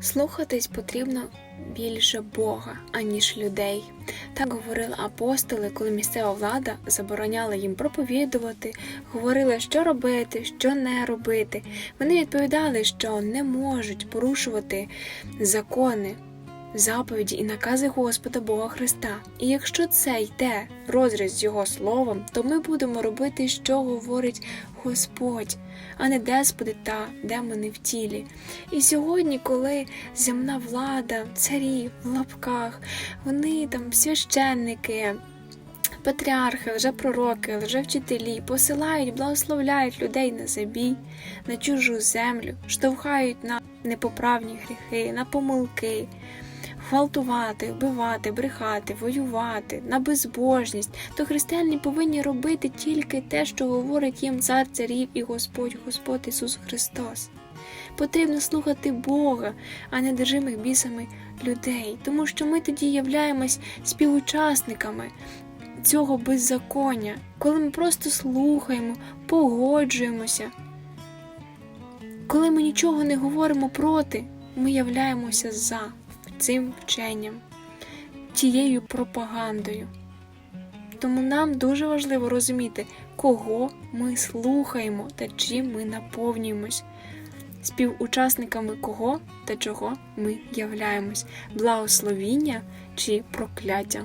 Слухатись потрібно більше Бога, аніж людей. Так говорили апостоли, коли місцева влада забороняла їм проповідувати, говорила, що робити, що не робити. Вони відповідали, що не можуть порушувати закони, заповіді і накази Господа Бога Христа. І якщо це йде в розріз з Його словом, то ми будемо робити, що говорить Господь, а не деспоти та демони в тілі. І сьогодні, коли земна влада, царі в лапках, вони там священники. Патріархи, лжепророки, лжевчителі посилають, благословляють людей на забій, на чужу землю, штовхають на непоправні гріхи, на помилки, гвалтувати, вбивати, брехати, воювати, на безбожність, то християни повинні робити тільки те, що говорить їм цар царів і Господь, Господь Ісус Христос. Потрібно слухати Бога, а не держимих бісами людей, тому що ми тоді являємось співучасниками цього беззаконня, коли ми просто слухаємо, погоджуємося. Коли ми нічого не говоримо проти, ми являємося за цим вченням, тією пропагандою. Тому нам дуже важливо розуміти, кого ми слухаємо та чим ми наповнюємось, співучасниками кого та чого ми являємось, благословіння чи прокляття.